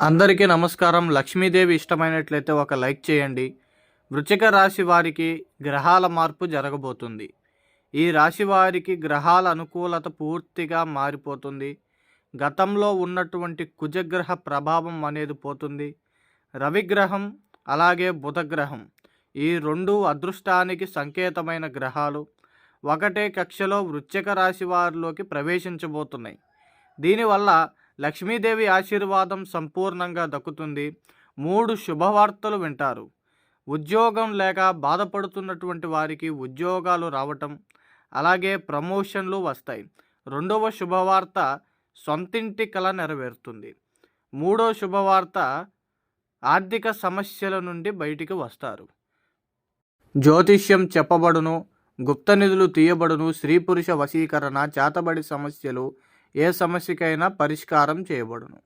అందరికీ నమస్కారం. లక్ష్మీదేవి ఇష్టమైనట్లయితే ఒక లైక్ చేయండి. వృచ్చిక రాశి వారికి గ్రహాల మార్పు జరగబోతుంది. ఈ రాశి వారికి గ్రహాల అనుకూలత పూర్తిగా మారిపోతుంది. గతంలో ఉన్నటువంటి కుజగ్రహ ప్రభావం అనేది పోతుంది. రవిగ్రహం అలాగే బుధగ్రహం ఈ రెండు అదృష్టానికి సంకేతమైన గ్రహాలు. ఒకటే కక్షలో వృచ్చిక రాశి వారిలోకి ప్రవేశించబోతున్నాయి. దీనివల్ల లక్ష్మీదేవి ఆశీర్వాదం సంపూర్ణంగా దక్కుతుంది. మూడు శుభవార్తలు వింటారు. ఉద్యోగం లేక బాధపడుతున్నటువంటి వారికి ఉద్యోగాలు రావటం అలాగే ప్రమోషన్లు వస్తాయి. రెండవ శుభవార్త సొంతింటి కల నెరవేరుతుంది. మూడో శుభవార్త ఆర్థిక సమస్యల నుండి బయటికి వస్తారు. జ్యోతిష్యం చెప్పబడును గుప్త నిధులు తీయబడును స్త్రీ పురుష వశీకరణ చేతబడి సమస్యలు ఏ సమస్యకైనా పరిష్కారం చేయబడును.